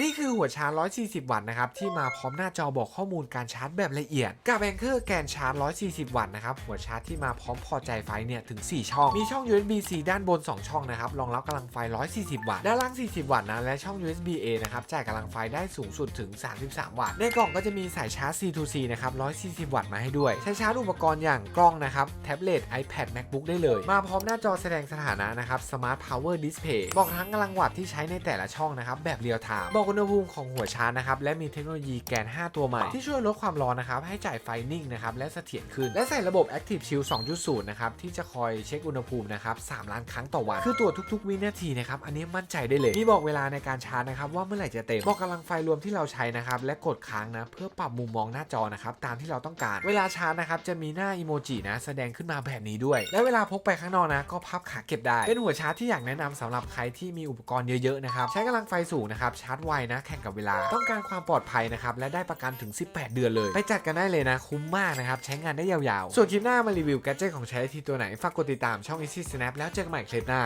นี่คือหัวชาร์จ 140 วัตต์นะครับ ที่มาพร้อมหน้าจอบอกข้อมูลการชาร์จแบบละเอียด กับแองเกอร์แกนชาร์จ 140 วัตต์นะครับ หัวชาร์จที่มาพร้อมพอใจไฟเนี่ยถึง 4 ช่อง มีช่อง USB-C ด้านบน 2 ช่องนะครับ รองรับกำลังไฟ 140 วัตต์ ด้านล่าง 40 วัตต์นะ และช่อง USB-A นะครับ จ่ายกำลังไฟได้สูงสุดถึง 33 วัตต์ ในกล่องก็จะมีสายชาร์จ C2C นะครับ 140 วัตต์มาให้ด้วย ใช้ชาร์จอุปกรณ์อย่างกล้องนะครับแท็บเล็ต iPad MacBook ได้เลย มาพร้อมหน้าจอแสดงสถานะนะครับ Smart Power Display บอกทั้งกำลังวัตต์ที่ใช้ในแต่ละช่องนะครับแบบเรียลไทม์บอกอุณหภูมิของหัวชาร์จนะครับและมีเทคโนโลยีแกน 5 ตัวใหม่ ที่ช่วยลดความร้อนนะครับให้จ่ายไฟนิ่งนะครับและเสถียรขึ้น และใส่ระบบ Active Shield 2.0 นะครับที่จะคอยเช็คอุณหภูมินะครับ3ล้านครั้งต่อวันคือตรวจทุกๆวินาทีนะครับอันนี้มั่นใจได้เลยมีบอกเวลาในการชาร์จนะครับว่าเมื่อไหร่จะเต็มบอกกำลังไฟรวมที่เราใช้นะครับและกดค้างนะเพื่อปรับมุมมองหน้าจอนะครับตามที่เราต้องการ เวลาชาร์จนะครับจะมีหน้าอีโมจินะแสดงขึ้นมาแบบนี้ด้วย และเวลาพกไปข้างนอกนะก็พับขาเก็บได้เป็นหัวชาร์จที่อยากแนะนำสำหรับใครที่มีอุปกรณ์เยอะๆนะครับใช้กำลังไฟสูงนะครับชาร์จไวนะ แข่งกับเวลา ต้องการความปลอดภัยนะครับ และได้ประกันถึง 18 เดือนเลย ไปจัดกันได้เลยนะ คุ้มมากนะครับ ใช้งานได้ยาวๆ ส่วนคลิปหน้ามารีวิวแกดเจิตของใช้ทีตัวไหน ฝากกดติดตามช่อง Easy Snap แล้วเจอกันใหม่คลิปหน้า